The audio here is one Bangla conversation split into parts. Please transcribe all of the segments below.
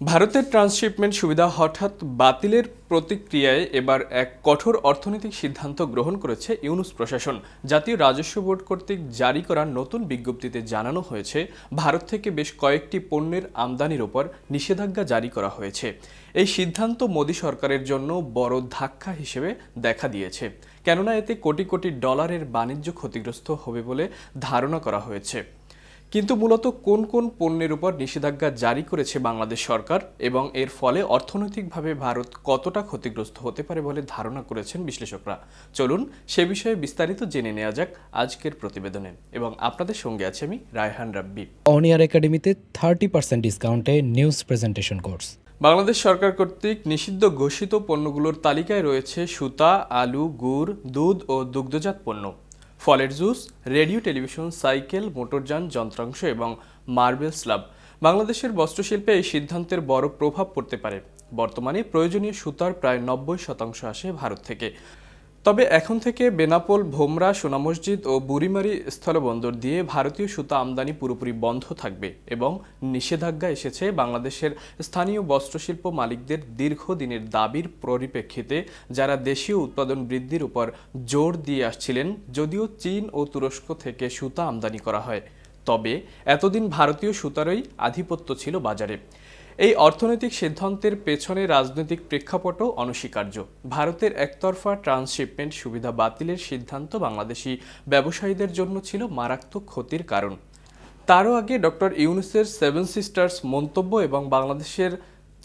ভারতের ট্রান্সশিপমেন্ট সুবিধা হঠাৎ বাতিলের প্রতিক্রিয়ায় এবার এক কঠোর অর্থনৈতিক সিদ্ধান্ত গ্রহণ করেছে ইউনুস প্রশাসন। জাতীয় রাজস্ব বোর্ড কর্তৃক জারি করা নতুন বিজ্ঞপ্তিতে জানানো হয়েছে, ভারত থেকে বেশ কয়েকটি পণ্যের আমদানির ওপর নিষেধাজ্ঞা জারি করা হয়েছে। এই সিদ্ধান্ত মোদী সরকারের জন্য বড় ধাক্কা হিসেবে দেখা দিয়েছে। কেননা এতে কোটি কোটি ডলারের বাণিজ্য ক্ষতিগ্রস্ত হবে বলে ধারণা করা হয়েছে। কিন্তু মূলত কোন কোন পণ্যের উপর নিষেধাজ্ঞা জারি করেছে বাংলাদেশ সরকার এবং এর ফলে অর্থনৈতিকভাবে ভারত কতটা ক্ষতিগ্রস্ত হতে পারে বলে ধারণা করেছেন বিশ্লেষকরা। চলুন সে বিষয়ে বিস্তারিত জেনে নেওয়া যাক আজকের প্রতিবেদনে এবং আপনাদের সঙ্গে আছে আমি রায়হান রাব্বি। অনিয়ার একাডেমিতে থার্টি পার্সেন্ট ডিসকাউন্টে নিউজ প্রেজেন্টেশন কোর্স বাংলাদেশ সরকার কর্তৃক নিষিদ্ধ ঘোষিত পণ্যগুলোর তালিকায় রয়েছে সুতা আলু গুড় দুধ ও দুগ্ধজাত পণ্য। ফলের জুস, রেডিও, টেলিভিশন, সাইকেল, মোটরযান, যন্ত্রাংশ এবং মার্বেল স্ল্যাব বাংলাদেশের বস্ত্রশিল্পে এই সিদ্ধান্তের বড় প্রভাব পড়তে পারে। বর্তমানে প্রয়োজনীয় সুতার প্রায় নব্বই শতাংশ আসে ভারত থেকে। তবে এখন থেকে বেনাপোল, ভোমরা, সোনা মসজিদ ও বুড়িমারি স্থলবন্দর দিয়ে ভারতীয় সুতা আমদানি পুরোপুরি বন্ধ থাকবে এবং নিষেধাজ্ঞা এসেছে বাংলাদেশের স্থানীয় বস্ত্রশিল্প মালিকদের দীর্ঘদিনের দাবির পরিপ্রেক্ষিতে, যারা দেশীয় উৎপাদন বৃদ্ধির উপর জোর দিয়ে আসছিলেন, যদিও চীন ও তুরস্ক থেকে সুতা আমদানি করা হয়। তবে এতদিন ভারতীয় সুতারই আধিপত্য ছিল বাজারে। এই অর্থনৈতিক সিদ্ধান্তের পেছনে রাজনৈতিক প্রেক্ষাপটও অনস্বীকার্য। ভারতের একতরফা ট্রান্সশিপমেন্ট সুবিধা বাতিলের সিদ্ধান্ত বাংলাদেশি ব্যবসায়ীদের জন্য ছিল মারাত্মক ক্ষতির কারণ। তারও আগে ডক্টর ইউনুসের সেভেন সিস্টার্স মন্তব্য এবং বাংলাদেশের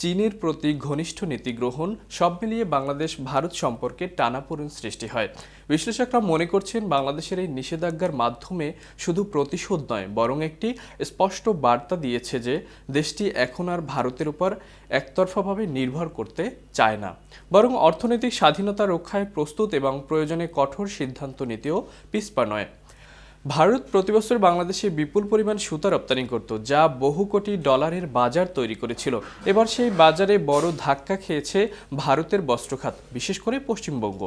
চীনের প্রতি ঘনিষ্ঠ নীতি গ্রহণ, সব মিলিয়ে বাংলাদেশ ভারত সম্পর্কে টানাপোড়েন সৃষ্টি হয়। বিশ্লেষকরা মনে করছেন বাংলাদেশের এই নিষেধাজ্ঞার মাধ্যমে শুধু প্রতিশোধ নয়, বরং একটি স্পষ্ট বার্তা দিয়েছে যে দেশটি এখন আর ভারতের উপর একতরফাভাবে নির্ভর করতে চায় না। বরং অর্থনৈতিক স্বাধীনতা রক্ষায় প্রস্তুত এবং প্রয়োজনে কঠোর সিদ্ধান্ত নিতেও পিছপা নয়। ভারত প্রতিবছর বাংলাদেশে বিপুল পরিমাণ সুতা রপ্তানি করত, যা বহু কোটি ডলারের বাজার তৈরি করেছিল। এবার সেই বাজারে বড় ধাক্কা খেয়েছে ভারতের বস্ত্রখাত, বিশেষ করে পশ্চিমবঙ্গ।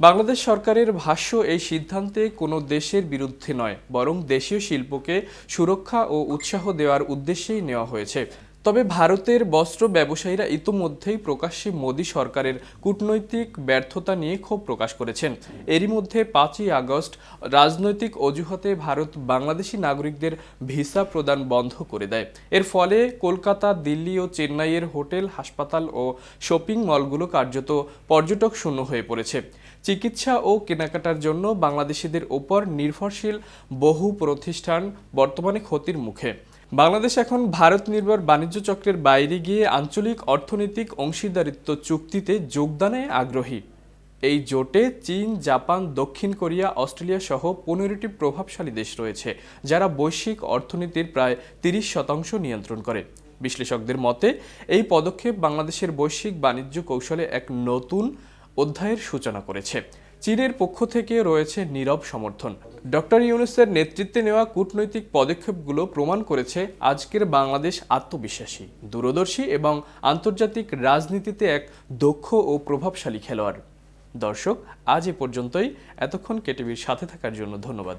বাংলাদেশ সরকারের ভাষ্য, এই সিদ্ধান্তে কোনো দেশের বিরুদ্ধে নয়, বরং দেশীয় শিল্পকে সুরক্ষা ও উৎসাহ দেওয়ার উদ্দেশ্যেই নেওয়া হয়েছে। তবে ভারতের বস্ত্র ব্যবসায়ীরা ইতোমধ্যেই প্রকাশ্যে মোদী সরকারের কূটনৈতিক ব্যর্থতা নিয়ে ক্ষোভ প্রকাশ করেছেন। এরই মধ্যে পাঁচই আগস্ট রাজনৈতিক অজুহাতে ভারত বাংলাদেশি নাগরিকদের ভিসা প্রদান বন্ধ করে দেয়। এর ফলে কলকাতা, দিল্লি ও চেন্নাইয়ের হোটেল, হাসপাতাল ও শপিং মলগুলো কার্যত পর্যটক শূন্য হয়ে পড়েছে। চিকিৎসা ও কেনাকাটার জন্য বাংলাদেশিদের ওপর নির্ভরশীল বহু প্রতিষ্ঠান বর্তমানে ক্ষতির মুখে। বাংলাদেশ এখন ভারত নির্ভর বাণিজ্য চক্রের বাইরে গিয়ে আঞ্চলিক অর্থনৈতিক অংশীদারিত্ব চুক্তিতে যোগদানে আগ্রহী। এই জোটে চীন, জাপান, দক্ষিণ কোরিয়া, অস্ট্রেলিয়া সহ পনেরোটি প্রভাবশালী দেশ রয়েছে, যারা বৈশ্বিক অর্থনীতির প্রায় তিরিশ শতাংশ নিয়ন্ত্রণ করে। বিশ্লেষকদের মতে, এই পদক্ষেপ বাংলাদেশের বৈশ্বিক বাণিজ্য কৌশলে এক নতুন অধ্যায়ের সূচনা করেছে। চীনের পক্ষ থেকে রয়েছে নীরব সমর্থন। ডক্টর ইউনুসের নেতৃত্বে নেওয়া কূটনৈতিক পদক্ষেপগুলো প্রমাণ করেছে আজকের বাংলাদেশ আত্মবিশ্বাসী, দূরদর্শী এবং আন্তর্জাতিক রাজনীতিতে এক দক্ষ ও প্রভাবশালী খেলোয়াড়। দর্শক, আজ এ পর্যন্তই। এতক্ষণ কেটিভির সাথে থাকার জন্য ধন্যবাদ।